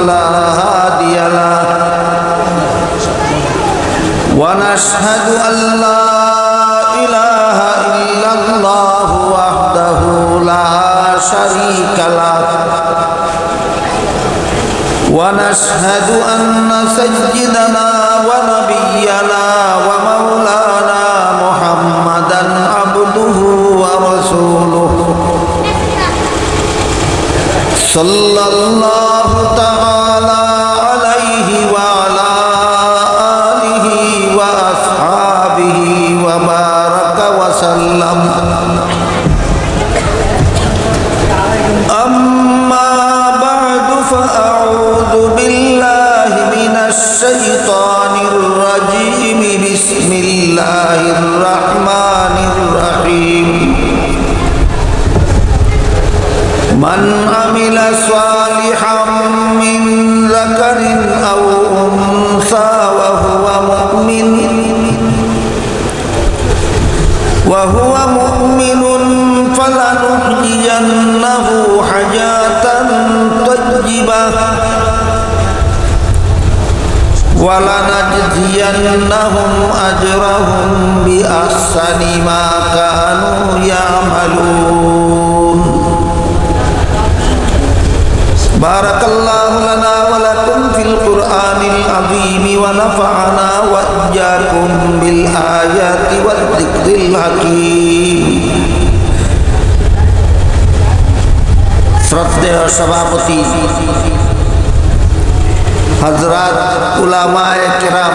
فلا هادي له ونشهد أن لا إله إلا الله وحده لا شريك له ونشهد أن سيدنا ونبينا ومولانا محمدا عبده ورسوله صلى الله ولنجزينهم أجرهم بأحسن ما كانوا يعملون بارك الله لنا ولكم في القرآن العظيم ونفعنا وإياكم بالآيات والذكر الحكيم শ্রদ্ধেয় সভাপতি হজরত উলামায় কেরাম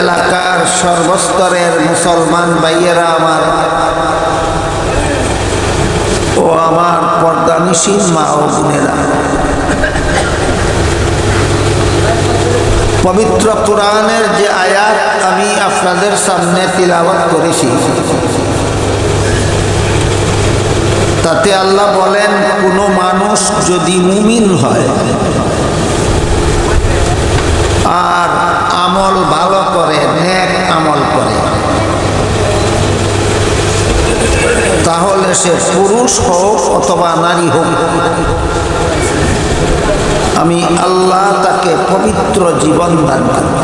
এলাকার সর্বস্তরের মুসলমান ভাইয়েরা আমার ও আমার পর্দানিসীন মা ও বোনেরা। পবিত্র কোরআনের যে আয়াত আমি আপনাদের সামনে তিলাবত করেছি তাতে আল্লাহ বলেন, কোনো মানুষ যদি মুমিন হয় আর আমল ভালো করে, নেক আমল করে, তাহলে সে পুরুষ হোক অথবা নারী হোক, আমি আল্লাহ তাকে পবিত্র জীবন দান করব।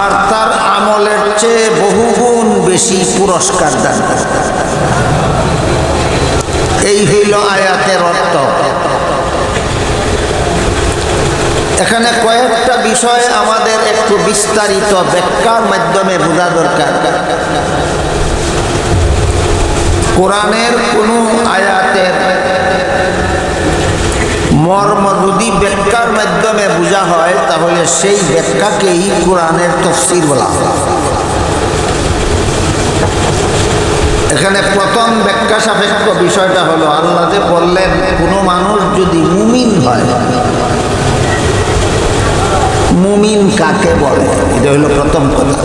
আর তার আমলের চেয়ে বহুগুণ বেশি পুরস্কার দান। এই হইল আয়াতের অর্থ। এখানে কয়েকটা বিষয় আমাদের একটু বিস্তারিত ব্যাখ্যার মাধ্যমে বোঝা দরকার। কোরআনের কোনো আয়াতের মর্ম যদি ব্যাখ্যার মাধ্যমে বোঝা হয়, তাহলে সেই ব্যাখ্যাকেই কোরআনের তফসির বলা হয়। এখানে প্রথম ব্যাখ্যা সাপেক্ষ বিষয়টা হলো, আল্লাহ যে বললেন, কোনো মানুষ যদি মুমিন হয়, মুমিন কাকে বলে? এটা হলো প্রথম কথা।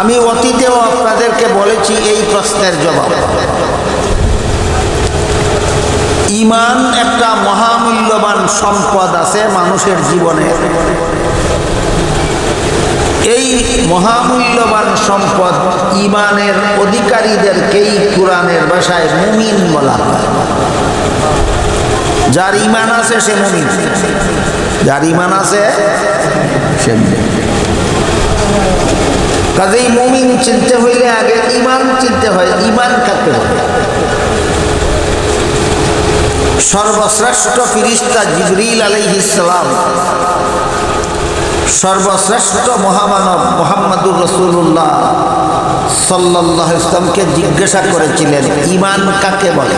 আমি অতীতেও আপনাদেরকে বলেছি এই প্রশ্নের জবাব। ইমান একটা মহামূল্যবান সম্পদ আছে মানুষের জীবনে। এই মহামূল্যবান সম্পদ ইমানের অধিকারীদেরকেই কোরআনের ভাষায় মুমিন বলা হয়। যার ইমান আছে সে মুমিন। যার ইমান আছে সে কাজেই মুমিন চিনতে হইলে আগে ইমান চিনতে হয় ইমান কাকে সর্বশ্রেষ্ঠ ফিরিস্তা জিবরিল আলাইহিসালাম সর্বশ্রেষ্ঠ মহামানব মোহাম্মদুর রসুল্লাহ সাল্লাহ ইসলামকে জিজ্ঞাসা করেছিলেন ইমান কাকে বলে?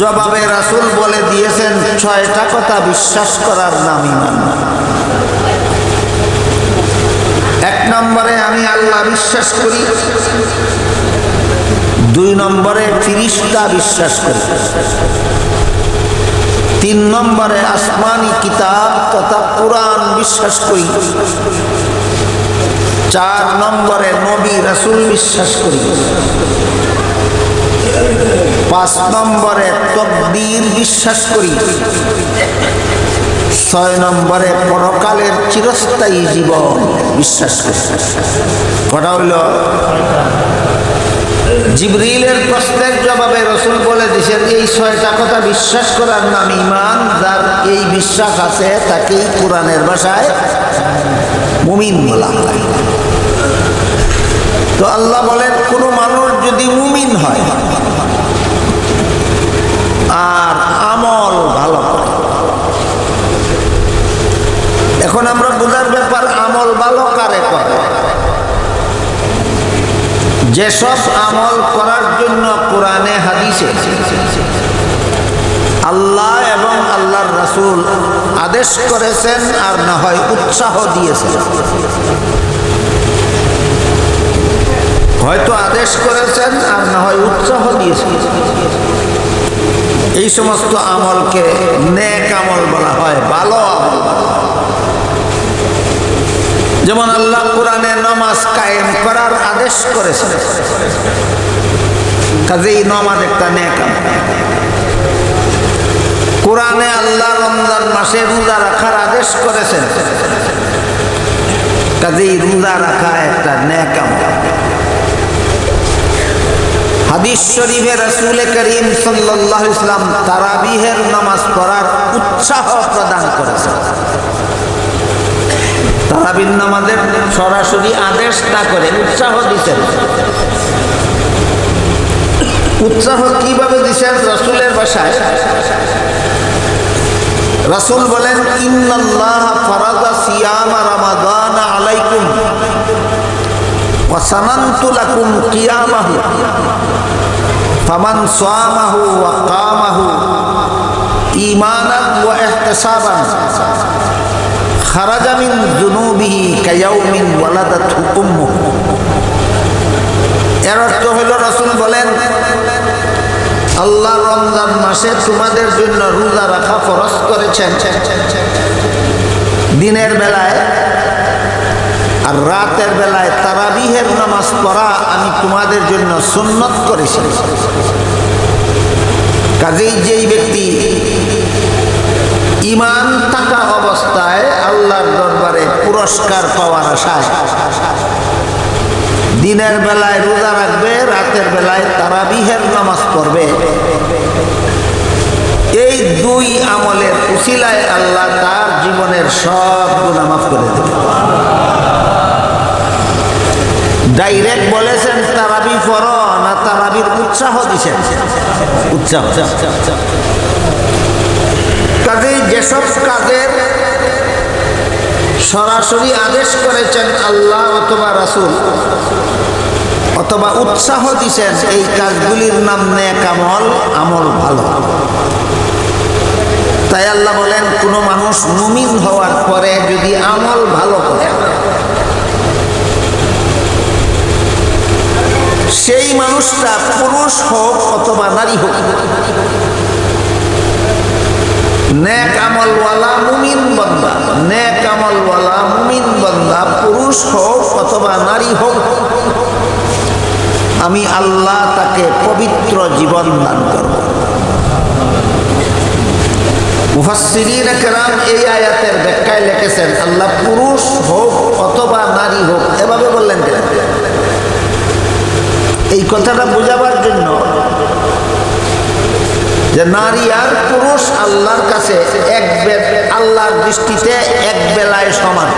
জবাবে রাসুল বলে দিয়েছেন, ছয়টা কথা বিশ্বাস করার নাম ইমান এক নম্বরে আমি আল্লাহ বিশ্বাস করি, দুই নম্বরে ফিরিস্তা বিশ্বাস করি, তিন নম্বরে আসমানি কিতাব তথা কোরআন বিশ্বাস করি। চার নম্বরে নবী রাসুল বিশ্বাস করি। পাঁচ নম্বরে তকদির বিশ্বাস করি। ছয় নম্বরে পরকালের চিরস্থায়ী জীবন বিশ্বাস করি। কটা হইল? জিবরিলের প্রশ্নের জবাবে রসুল বলে দিয়েছেন এই ছয়টা কথা বিশ্বাস করার নাম ইমান যার এই বিশ্বাস আছে, তাকেই কোরআনের ভাষায় মুমিন বলা হয়। তো আল্লাহ বলেন, কোনো মানুষ যদি মুমিন হয়, আর আমল ভালো এখন আমরা বোঝার ব্যাপার, আমল ভালো কারে করে? যেসব আমল করার জন্য কোরআনে, হাদিসে। আল্লাহ এবং আল্লাহর রাসূল আদেশ করেছেন আর না হয় উৎসাহ দিয়েছেন। হয়তো আদেশ করেছেন আর না হয় উৎসাহ দিয়েছেন। এই সমস্ত আমলকে নেক আমল বলা হয়, ভালো আমল। যেমন আল্লাহ আদেশ করেছেন কাজেই নমাজ একটা নেক আমল। কোরআনে আল্লাহ রমজান মাসে রোজা রাখার আদেশ করেছেন কাজেই রোজা রাখা একটা নেক আমল। হাদিস শরীফে রাসূল করিম আলাইহি ইসলাম তারাবিহের নামাজ পড়ার উৎসাহ প্রদান করেছেন তারাবিন নামাজের সরাসরি আদেশ না করে, উৎসাহ দিচ্ছেন উৎসাহ কীভাবে দিচ্ছেন রসুলের বাসায়? রসুল বলেন, ইন্নাল্লাহ ফরাদা সিয়ামা রামাদান আলাইকুম ওয়াসানান্তু কিয়ামাহু। ফামান সামাহু ওয়া কামাহু ওয়া ইহতিসাবান। খারাজামিন জুনুবিহি কায়াউমিন ওয়ালাদা থুকুম্ম এর অর্থ রসুল বলেন, আল্লাহ রমজান মাসে তোমাদের জন্য রোজা রাখা ফরজ করেছেন। দিনের বেলায় আর রাতের বেলায় তারাবিহের নামাজ পড়া আমি তোমাদের জন্য সুন্নত করেছি। কাজেই যেই ব্যক্তি ইমান অবস্থায় আল্লাহর দরবারে পুরস্কার পাওয়ার আশায়। দিনের বেলায় রোজা রাখবে, রাতের বেলায় তারাবিহের নামাজ পড়বে। এই দুই আমলের উসিলায় আল্লাহ তার জীবনের সব গুণা মাফ করে দেবে ডাইরেক্ট বলেছেন, তারাবি পর না তারাবির উৎসাহ দিচ্ছেন। উৎসাহ। কাজেই যেসব কাজের সরাসরি আদেশ করেছেন আল্লাহ অথবা রাসুল অথবা উৎসাহ দিছেন, এই কাজগুলির নাম নেক আমল আমল ভালো। তাই আল্লাহ বলেন, কোনো মানুষ মুমিন হওয়ার পরে যদি আমল ভালো করে, সেই মানুষটা পুরুষ হোক অথবা নারী হোক নেক আমলওয়ালা মুমিন বন্দা, নেক আমলওয়ালা মুমিন বন্দা, পুরুষ হোক অথবা নারী হোক, আমি আল্লাহ তাকে পবিত্র জীবন দান করব। মুফাসসিরিন কেরাম এই আয়াতের ব্যাখ্যায় লিখেছেন, আল্লাহ পুরুষ হোক অথবা নারী হোক, এভাবে বললেন এই কথাটা বোঝাবার জন্য যে নারী আর পুরুষ আল্লাহর কাছে এক আল্লাহর দৃষ্টিতে এক বেলায় সমান।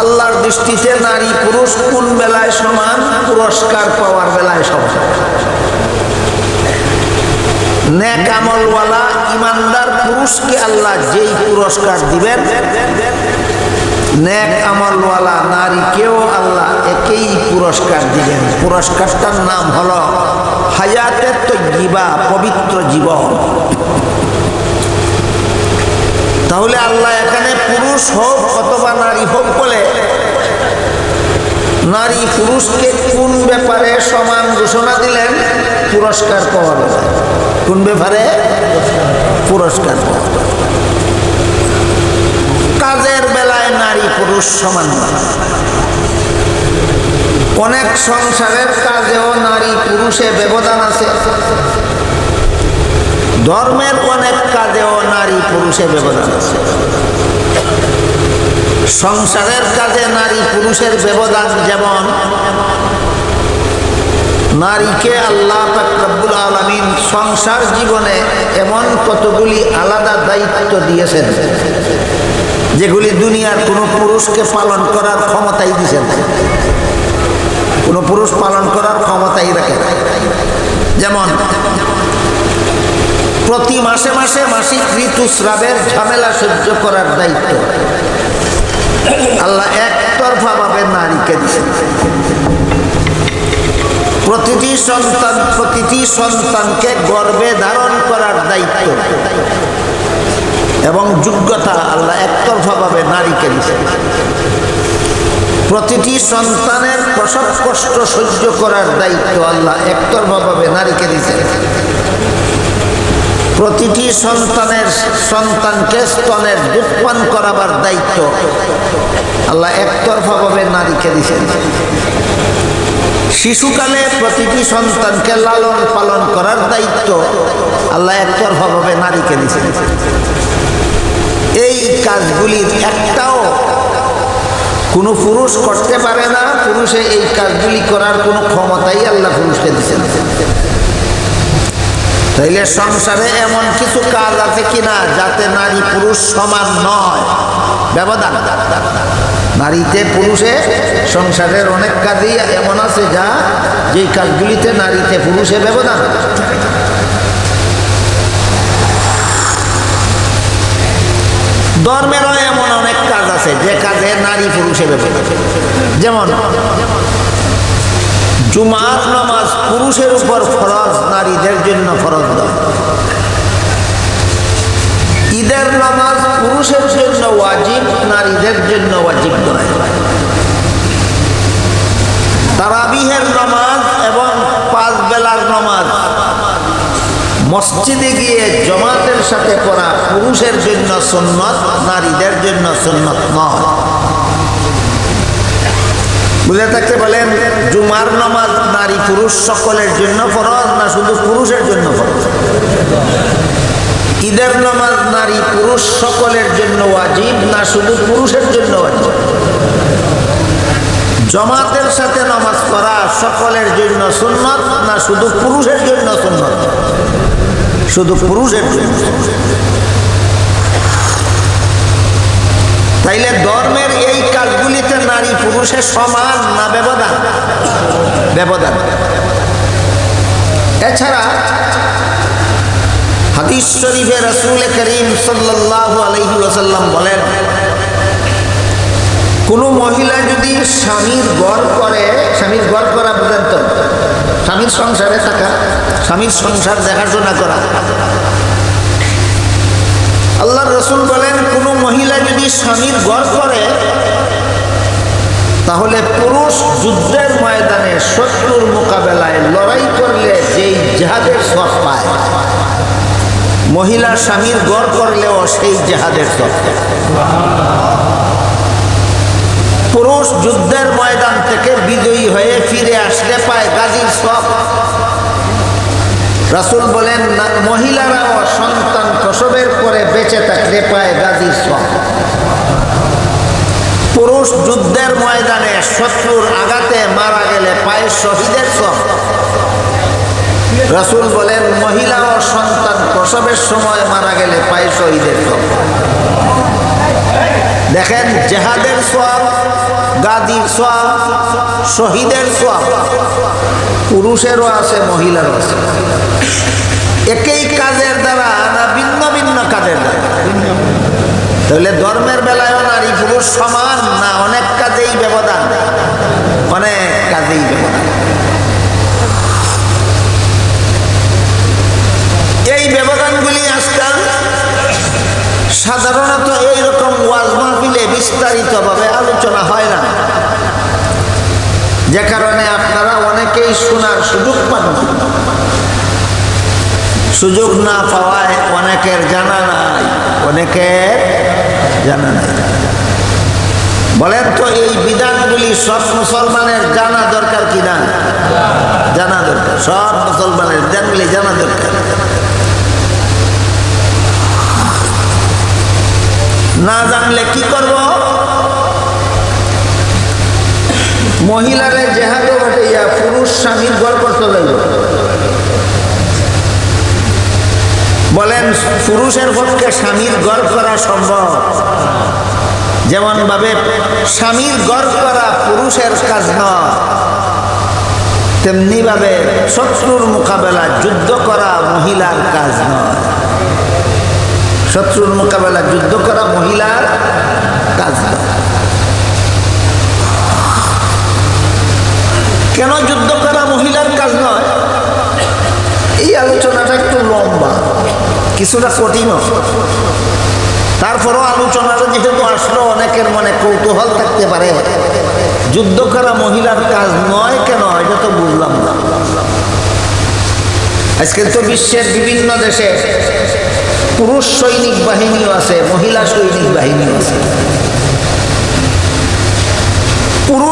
আল্লাহর দৃষ্টিতে নারী পুরুষ কোন বেলায় সমান? পুরস্কার পাওয়ার বেলায় সমান। আমলওয়ালা ইমানদার পুরুষকে আল্লাহ যেই পুরস্কার দিবেন নেক আমলওয়ালা নারীকেও আল্লাহ একেই পুরস্কার দিবেন। পুরস্কারটার নাম হলো হায়াতের তৈবা পবিত্র জীবন। তাহলে আল্লাহ এখানে পুরুষ হোক অথবা নারী হোক বলে, নারী পুরুষকে কোন ব্যাপারে সমান ঘোষণা দিলেন? পুরস্কার পাওয়া। কোন ব্যাপারে? পুরস্কার পাওয়া কাজের বেলায় নারী পুরুষ সমান। অনেক সংসারের কাজেও নারী পুরুষে ব্যবধান আছে। ধর্মের অনেক কাজেও নারী পুরুষে ব্যবধান আছে। সংসারের কাজে নারী পুরুষের ব্যবধান যেমন, নারীকে আল্লাহ পাক রব্বুল আলমিন সংসার জীবনে এমন কতগুলি আলাদা দায়িত্ব দিয়েছেন। যেগুলি দুনিয়ার কোনো পুরুষকে পালন করার ক্ষমতাই দিয়েছেন কোনো পুরুষ পালন করার ক্ষমতাই রাখে না। যেমন, প্রতি মাসে মাসে মাসিক ঋতুস্রাবের ঝামেলা সহ্য করার দায়িত্ব। আল্লাহ একতরফা ভাবে নারীকে দিয়েছেন প্রতিটি সন্তান, প্রতিটি সন্তানকে গর্বে ধারণ করার দায়িত্ব। এবং যোগ্যতা আল্লাহ একতরফা ভাবে নারীকে দিয়েছেন। প্রতিটি সন্তানের প্রসব কষ্ট সহ্য করার দায়িত্ব আল্লাহ একতরফা ভাবে নারীকে দিয়েছেন। প্রতিটি সন্তানের সন্তানকে স্তনের দুধ পান করাবার দায়িত্ব আল্লাহ একতরফা ভাবে নারীকে দিয়েছেন। শিশুকালে প্রতিটি সন্তানকে লালন পালন করার দায়িত্ব আল্লাহ একতরফা ভাবে নারীকে দিয়েছেন। এই কাজগুলির একটাও কোনো পুরুষ করতে পারে না, পুরুষে এই কাজগুলি করার কোনো ক্ষমতাই আল্লাহ পুরুষকে দিচ্ছেন তাইলে সংসারে এমন কিছু কাজ আছে কিনা যাতে নারী পুরুষ সমান নয়? ব্যবধান। নারীতে পুরুষে সংসারের অনেক কাজই এমন আছে যা যেই কাজগুলিতে নারীতে পুরুষে ব্যবধান। ধর্মেরও এমন অনেক কাজ আছে, যে কাজে নারী পুরুষের যেমন, জুমার নামাজ পুরুষের উপর ফরজ, নারীদের জন্য ফরজ ঈদের নামাজ পুরুষের জন্য ওয়াজিব, নারীদের জন্য ওয়াজিব নয়। তারাবিহের নামাজ এবং পাঁচ বেলার নামাজ মসজিদে গিয়ে জমাতের সাথে পড়া পুরুষের জন্য সুন্নত, নারীদের জন্য সুন্নত নয়। বুঝে থাকতে বলেন, জুমার নামাজ নারী পুরুষ সকলের জন্য ফরজ না শুধু পুরুষের জন্য ফরজ? ঈদের নামাজ নারী পুরুষ সকলের জন্য ওয়াজিব না শুধু পুরুষের জন্য ওয়াজিব? জমাতের সাথে নামাজ পড়া সকলের জন্য সুন্নত না শুধু পুরুষের জন্য সুন্নত? শুধু পুরুষের জন্য তাইলে ধর্মের এই কাজগুলিতে নারী পুরুষের সমান না ব্যবধান? ব্যবধান। এছাড়া হাদিস শরীফে রসুল করিম সাল্লাহ আলহি ওসাল্লাম বলেন কোনো মহিলা যদি স্বামীর গড় করে, স্বামীর গড় করা বুঝেন তো? স্বামীর সংসারে থাকা, স্বামীর সংসার দেখাশোনা করা। আল্লাহ রসুল বলেন, কোনো মহিলা যদি স্বামীর গড় করে, তাহলে পুরুষ যুদ্ধের ময়দানে শত্রুর মোকাবেলায় লড়াই করলে যেই জেহাদের সব পায়। মহিলা স্বামীর গড় করলেও সেই জেহাদের সব পায়। পুরুষ যুদ্ধের ময়দান থেকে বিজয়ী হয়ে ফিরে আসলে পায় গাজীর সব। রাসুল বলেন মহিলারাও সন্তান প্রসবের পরে বেঁচে থাকলে পায় গাজীর সব। পুরুষ যুদ্ধের ময়দানে শত্রুর আঘাতে মারা গেলে পায় শহীদের সব। রাসুল বলেন, মহিলা ও সন্তান প্রসবের সময় মারা গেলে পায় শহীদের সব। দেখেন, জেহাদের সব গাদির সব শহীদের সব পুরুষেরও আছে, মহিলারও আছে। একই কাজের দ্বারা না ভিন্ন ভিন্ন কাজের দ্বারা? তাহলে ধর্মের বেলায়ও নারী পুরুষ সমান না অনেক কাজেই ব্যবধান? অনেক কাজেই ব্যবধান। এই ব্যবধানগুলি আজকাল সাধারণত এইরকম ওয়াজ বিস্তারিতভাবে আলোচনা হয় না। যে কারণে আপনারা অনেকেই শোনার সুযোগ পান সুযোগ না পাওয়ায় অনেকের জানা নাই। অনেকের জানা নাই। বলেন তো, এই বিধানগুলি সব মুসলমানের জানা দরকার কি না? জানা দরকার। সব মুসলমানের বিধানগুলি জানা দরকার। না জানলে কি করব? মহিলারে জেহাদও ঘটাইয়া পুরুষ স্বামীর গল্প যাইব বলেন, পুরুষের পক্ষে স্বামীর গড় করা সম্ভব। যেমন ভাবে স্বামীর গড় করা পুরুষের কাজ নয় তেমনি ভাবে শত্রুর মোকাবেলা যুদ্ধ করা মহিলার কাজ নয়। শত্রুর মোকাবেলা যুদ্ধ করা মহিলার কাজ নয়। কেন যুদ্ধ করা মহিলার কাজ নয়? এই আলোচনাটা একটু লম্বা, কিছুটা কঠিনও তারপরও আলোচনাটা যেহেতু আসলো, অনেকের মনে কৌতূহল থাকতে পারে। যুদ্ধ করা মহিলার কাজ নয় কেন? এটা তো বুঝলাম না। আজকে তো বিশ্বের বিভিন্ন দেশে পুরুষ সৈনিক বাহিনীও আছে, মহিলা সৈনিক বাহিনীও আছে। পুরুষ